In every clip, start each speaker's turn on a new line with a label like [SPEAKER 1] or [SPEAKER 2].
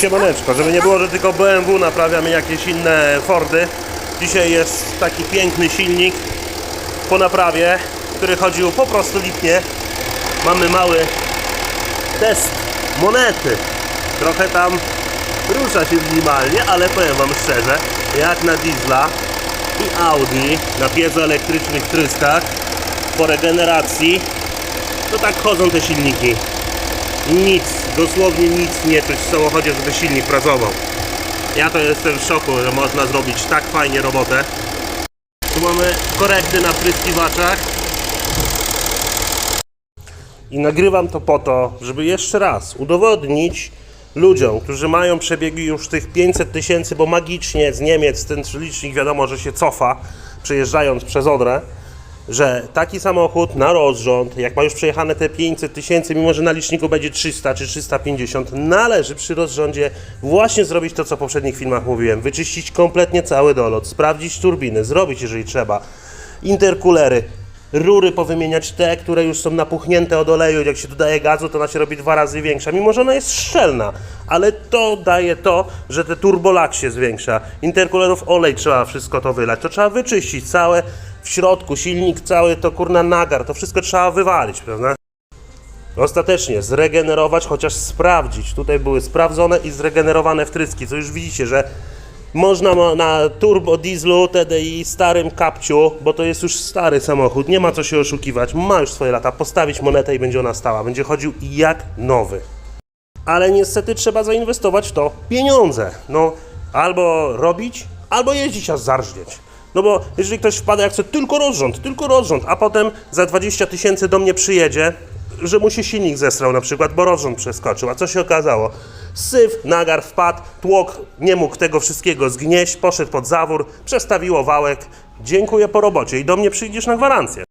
[SPEAKER 1] Siemaneczko, żeby nie było, że tylko BMW naprawiamy jakieś inne Fordy. Dzisiaj jest taki piękny silnik po naprawie, który chodził po prostu lipnie. Mamy mały test monety. Trochę tam rusza się minimalnie, ale powiem Wam szczerze, jak na diesla i Audi na piezoelektrycznych tryskach po regeneracji, to tak chodzą te silniki. Nic, dosłownie nic nie czuć w samochodzie, żeby silnik pracował. Ja to jestem w szoku, że można zrobić tak fajnie robotę. Tu mamy korekty na pryskiwaczach. I nagrywam to po to, żeby jeszcze raz udowodnić ludziom, którzy mają przebiegi już tych 500 tysięcy, bo magicznie z Niemiec ten licznik wiadomo, że się cofa, przejeżdżając przez Odrę, że taki samochód na rozrząd, jak ma już przejechane te 500 tysięcy, mimo że na liczniku będzie 300 czy 350, należy przy rozrządzie właśnie zrobić to, co w poprzednich filmach mówiłem. Wyczyścić kompletnie cały dolot, sprawdzić turbiny, zrobić jeżeli trzeba, interkulery, rury powymieniać te, które już są napuchnięte od oleju. Jak się dodaje gazu, to ona się robi dwa razy większa, mimo że ona jest szczelna. Ale to daje to, że te turbolak się zwiększa. Interkulerów olej trzeba wszystko to wylać. To trzeba wyczyścić całe w środku, silnik cały, to kurna nagar, to wszystko trzeba wywalić, prawda? Ostatecznie zregenerować, chociaż sprawdzić. Tutaj były sprawdzone i zregenerowane wtryski, co już widzicie, że można na turbo dieslu TDI starym kapciu, bo to jest już stary samochód, nie ma co się oszukiwać, ma już swoje lata, postawić monetę i będzie ona stała, będzie chodził jak nowy. Ale niestety trzeba zainwestować w to pieniądze. No, albo robić, albo jeździć aż zarżnieć. No bo jeżeli ktoś wpada, jak chce tylko rozrząd, tylko rozrząd, a potem za 20 tysięcy do mnie przyjedzie, że mu się silnik zesrał na przykład, bo rozrząd przeskoczył. A co się okazało? Syf, nagar wpadł, tłok nie mógł tego wszystkiego zgnieść, poszedł pod zawór, przestawiło wałek. Dziękuję po robocie i do mnie przyjdziesz na gwarancję.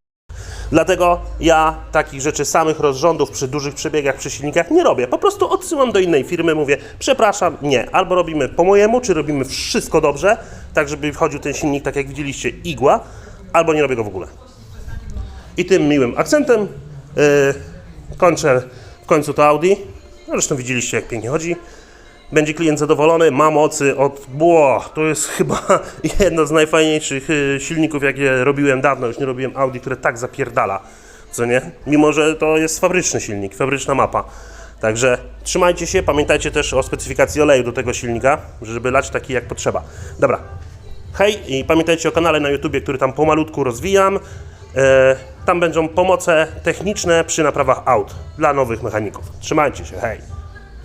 [SPEAKER 1] Dlatego ja takich rzeczy samych rozrządów przy dużych przebiegach, przy silnikach nie robię. Po prostu odsyłam do innej firmy, mówię, przepraszam, nie. Albo robimy po mojemu, czy robimy wszystko dobrze, tak żeby wchodził ten silnik, tak jak widzieliście, igła, albo nie robię go w ogóle. I tym miłym akcentem yy, kończę w końcu to Audi. No, Zresztą widzieliście, jak pięknie chodzi. Będzie klient zadowolony, ma mocy od... Bło, to jest chyba jedno z najfajniejszych y, silników, jakie robiłem dawno. Już nie robiłem Audi, które tak zapierdala, co nie? Mimo, że to jest fabryczny silnik, fabryczna mapa. Także trzymajcie się, pamiętajcie też o specyfikacji oleju do tego silnika, żeby lać taki jak potrzeba. Dobra, hej i pamiętajcie o kanale na YouTubie, który tam pomalutku rozwijam. E, tam będą pomoce techniczne przy naprawach aut dla nowych mechaników. Trzymajcie się, hej!